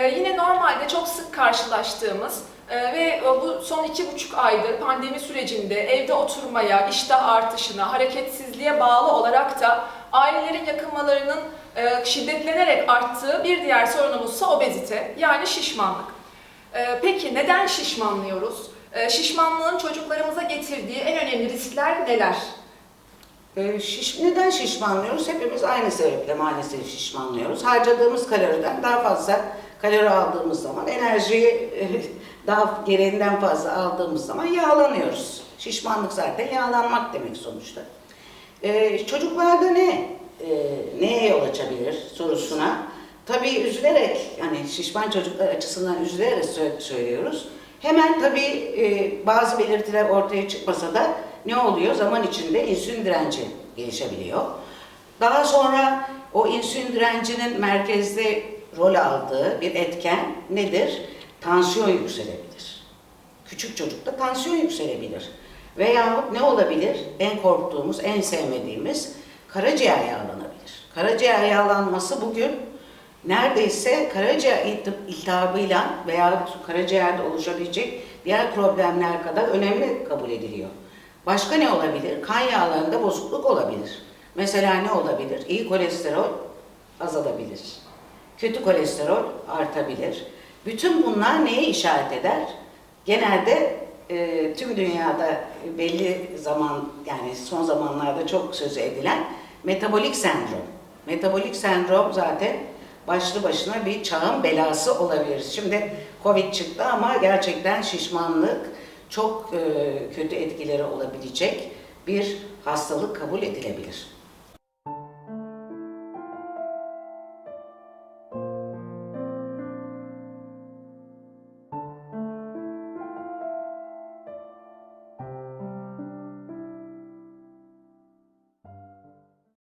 Ee, yine normalde çok sık karşılaştığımız e, ve e, bu son iki buçuk aydır pandemi sürecinde evde oturmaya, iştah artışına, hareketsizliğe bağlı olarak da ailelerin yakınmalarının e, şiddetlenerek arttığı bir diğer sorunumuzsa obezite yani şişmanlık. Ee, Peki neden şişmanlıyoruz? Şişmanlığın çocuklarımıza getirdiği en önemli riskler neler? Ee, şiş, neden şişmanlıyoruz? Hepimiz aynı sebeple maalesef şişmanlıyoruz. Harcadığımız kaloriden daha fazla kalori aldığımız zaman, enerjiyi e, daha gereğinden fazla aldığımız zaman yağlanıyoruz. Şişmanlık zaten yağlanmak demek sonuçta. Ee, çocuklarda ne? Ee, neye yol açabilir sorusuna. Tabii üzülerek, yani şişman çocuklar açısından üzülerek sö- söylüyoruz. Hemen tabii e, bazı belirtiler ortaya çıkmasa da ne oluyor? Zaman içinde insülin direnci gelişebiliyor. Daha sonra o insülin direncinin merkezde rol aldığı bir etken nedir? Tansiyon yükselebilir. Küçük çocukta tansiyon yükselebilir. Veyahut ne olabilir? En korktuğumuz, en sevmediğimiz karaciğer yağlanabilir. Karaciğer yağlanması bugün neredeyse karaciğer iltih- iltihabıyla veya karaciğerde oluşabilecek diğer problemler kadar önemli kabul ediliyor. Başka ne olabilir? Kan yağlarında bozukluk olabilir. Mesela ne olabilir? İyi kolesterol azalabilir. Kötü kolesterol artabilir. Bütün bunlar neye işaret eder? Genelde e, tüm dünyada belli zaman yani son zamanlarda çok sözü edilen metabolik sendrom. Metabolik sendrom zaten başlı başına bir çağın belası olabilir. Şimdi Covid çıktı ama gerçekten şişmanlık çok kötü etkileri olabilecek bir hastalık kabul edilebilir.